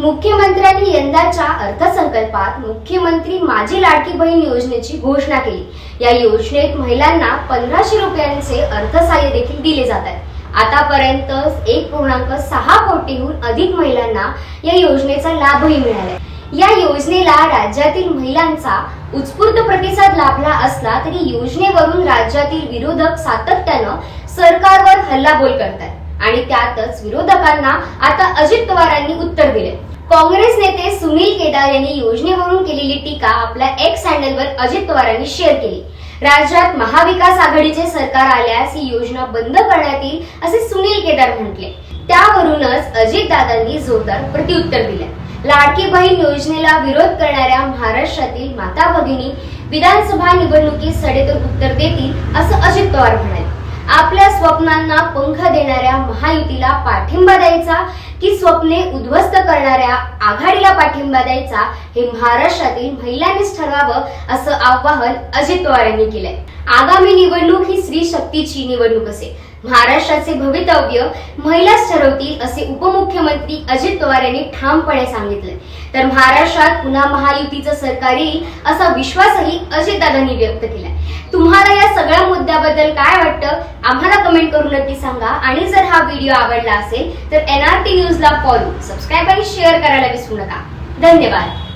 मुख्यमंत्र्यांनी यंदाच्या अर्थसंकल्पात मुख्यमंत्री माझी लाडकी बहीण योजनेची घोषणा केली. या योजनेत महिलांना पंधराशे रुपयांचे अर्थसहाय्य देखील दिले जात आहे आतापर्यंत एक पूर्णांक सहा कोटीहून अधिक महिलांना या योजनेचा लाभही मिळाला या योजनेला राज्यातील महिलांचा उत्स्फूर्त प्रतिसाद लाभला असला तरी योजनेवरून राज्यातील विरोधक सातत्यानं सरकारवर हल्लाबोल करतात आणि त्यातच विरोधकांना आता अजित पवारांनी उत्तर दिले काँग्रेस नेते सुनील केदार यांनी योजनेवरून केलेली टीका आपल्या एक्स हँडलवर अजित पवारांनी शेअर केली. राज्यात महाविकास आघाडीचे सरकार आल्यास ही योजना बंद करण्यात येईल असे सुनील केदार म्हटले. त्यावरूनच अजित दादांनी जोरदार प्रत्युत्तर दिले. लाडकी बहीण योजनेला विरोध करणाऱ्या महाराष्ट्रातील माता भगिनी विधानसभा निवडणुकीत सडेतोड उत्तर देतील असं अजित पवार म्हणाले. आपल्या स्वप्नांना पंख देणाऱ्या महायुतीला पाठिंबा द्यायचा की स्वप्ने उद्ध्वस्त करणाऱ्या आघाडीला पाठिंबा द्यायचा हे महाराष्ट्रातील महिलांनीच ठरवावं असं आवाहन अजित पवार यांनी केलंय. आगामी निवडणूक ही स्त्री शक्तीची निवडणूक असेल महाराष्ट्राचे भवितव्य महिलाच ठरवतील असे उपमुख्यमंत्री अजित पवार यांनी ठामपणे सांगितले तर महाराष्ट्रात पुन्हा महायुतीचं सरकार येईल असा विश्वासही अजितदादांनी व्यक्त केला तुम्हाला या सगळ्या मुद्द्याबद्दल काय वाटतं आम्हाला कमेंट करून नक्की सांगा. आणि जर हा व्हिडिओ आवडला असेल तर एनआरटी न्यूजला फॉलो सबस्क्राईब आणि शेअर करायला विसरू नका. धन्यवाद.